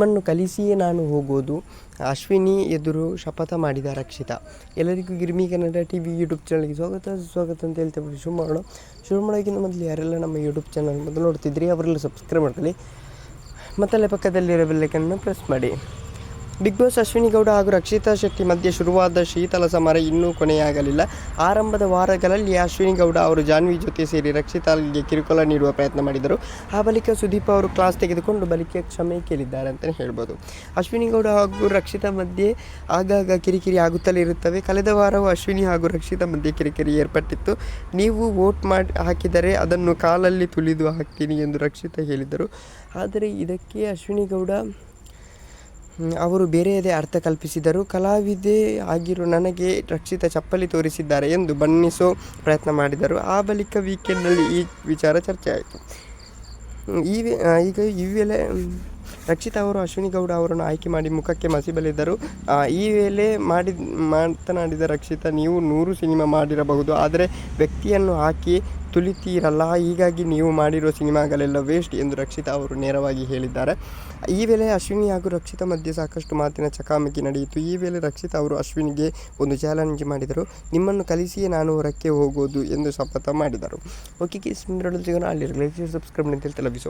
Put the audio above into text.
ನಿಮ್ಮನ್ನು ಕಲಿಸಿಯೇ ನಾನು ಹೋಗೋದು. ಅಶ್ವಿನಿ ಎದುರು ಶಪಥ ಮಾಡಿದ ರಕ್ಷಿತ. ಎಲ್ಲರಿಗೂ Girmi Kannada T V YouTube ಚಾನಲ್ಗೆ ಸ್ವಾಗತ. ಸ್ವಾಗತ ಅಂತ ಹೇಳ್ತಾ ಶುರು ಮಾಡೋಣ. ಶುರು ಮಾಡೋಕ್ಕಿಂತ ಮೊದಲು ಯಾರೆಲ್ಲ ನಮ್ಮ ಯೂಟ್ಯೂಬ್ ಚಾನಲ್ ಮೊದಲು ನೋಡ್ತಿದ್ರಿ, ಅವರೆಲ್ಲ ಸಬ್ಸ್ಕ್ರೈಬ್ ಮಾಡ್ಕೊಳ್ಳಿ. ಮತ್ತಲ್ಲೇ ಪಕ್ಕದಲ್ಲಿರೋ ಬೆಲ್ಲೈಕನ್ನು ಪ್ರೆಸ್ ಮಾಡಿ. ಬಿಗ್ ಬಾಸ್ ಅಶ್ವಿನಿ ಗೌಡ ಹಾಗೂ ರಕ್ಷಿತಾ ಶೆಟ್ಟಿ ಮಧ್ಯೆ ಶುರುವಾದ ಶೀತಲ ಸಮರ ಇನ್ನೂ ಕೊನೆಯಾಗಲಿಲ್ಲ. ಆರಂಭದ ವಾರಗಳಲ್ಲಿ ಅಶ್ವಿನಿ ಗೌಡ ಅವರು ಜಾನ್ವಿ ಜೊತೆ ಸೇರಿ ರಕ್ಷಿತಾಗೆ ಕಿರುಕುಳ ನೀಡುವ ಪ್ರಯತ್ನ ಮಾಡಿದರು. ಆ ಬಳಿಕ ಸುದೀಪ್ ಅವರು ಕ್ಲಾಸ್ ತೆಗೆದುಕೊಂಡು ಬಳಿಕ ಕ್ಷಮೆ ಕೇಳಿದ್ದಾರೆ ಅಂತಲೇ ಹೇಳ್ಬೋದು. ಅಶ್ವಿನಿ ಗೌಡ ಹಾಗೂ ರಕ್ಷಿತಾ ಮಧ್ಯೆ ಆಗಾಗ ಕಿರಿಕಿರಿ ಆಗುತ್ತಲೇ ಇರುತ್ತವೆ. ಕಳೆದ ವಾರವೂ ಅಶ್ವಿನಿ ಹಾಗೂ ರಕ್ಷಿತಾ ಮಧ್ಯೆ ಕಿರಿಕಿರಿ ಏರ್ಪಟ್ಟಿತ್ತು. ನೀವು ವೋಟ್ ಮಾಡಿ ಹಾಕಿದರೆ ಅದನ್ನು ಕಾಲಲ್ಲಿ ತುಳಿದು ಹಾಕ್ತೀನಿ ಎಂದು ರಕ್ಷಿತಾ ಹೇಳಿದರು. ಆದರೆ ಇದಕ್ಕೆ ಅಶ್ವಿನಿ ಗೌಡ ಅವರು ಬೇರೆಯದೇ ಅರ್ಥ ಕಲ್ಪಿಸಿದರು ಕಲಾವಿದೆ ಆಗಿರೋ ನನಗೆ ರಕ್ಷಿತ ಚಪ್ಪಲಿ ತೋರಿಸಿದ್ದಾರೆ ಎಂದು ಬಣ್ಣಿಸೋ ಪ್ರಯತ್ನ ಮಾಡಿದರು. ಆ ಬಳಿಕ ವೀಕೆಂಡ್ನಲ್ಲಿ ಈ ವಿಚಾರ ಚರ್ಚೆ ಆಯಿತು. ಈ ಈಗ ಈ ವೇಳೆ ರಕ್ಷಿತಾ ಅವರು ಅಶ್ವಿನಿ ಗೌಡ ಅವರನ್ನು ಆಯ್ಕೆ ಮಾಡಿ ಮುಖಕ್ಕೆ ಮಸಿ ಬಲಿದರು ಆ, ಈ ವೇಳೆ ಮಾಡಿದ ಮಾತನಾಡಿದ ರಕ್ಷಿತಾ ನೀವು ನೂರು ಸಿನಿಮಾ ಮಾಡಿರಬಹುದು ಆದರೆ ವ್ಯಕ್ತಿಯನ್ನು ಹಾಕಿ ತುಳಿತೀರಲ್ಲ, ಹೀಗಾಗಿ ನೀವು ಮಾಡಿರೋ ಸಿನಿಮಾಗಳೆಲ್ಲ ವೇಸ್ಟ್ ಎಂದು ರಕ್ಷಿತಾ ಅವರು ನೇರವಾಗಿ ಹೇಳಿದ್ದಾರೆ. ಈ ವೇಳೆ ಅಶ್ವಿನಿ ಹಾಗೂ ರಕ್ಷಿತಾ ಮಧ್ಯೆ ಸಾಕಷ್ಟು ಮಾತಿನ ಚಕಾಮಕಿ ನಡೆಯಿತು. ಈ ವೇಳೆ ರಕ್ಷಿತಾ ಅವರು ಅಶ್ವಿನಿಗೆ ಒಂದು ಚಾಲೆಂಜ್ ಮಾಡಿದರು. ನಿಮ್ಮನ್ನು ಕಲಿಸಿಯೇ ನಾನು ಹೊರಕ್ಕೆ ಹೋಗೋದು ಎಂದು ಶಪಥ ಮಾಡಿದರು. ಓಕೆ ಸಿಗೋಣ. ಅಲ್ಲಿ ಸಬ್ಸ್ಕ್ರೈಬ್ ಅಂತ ತಲುಪಿಸು.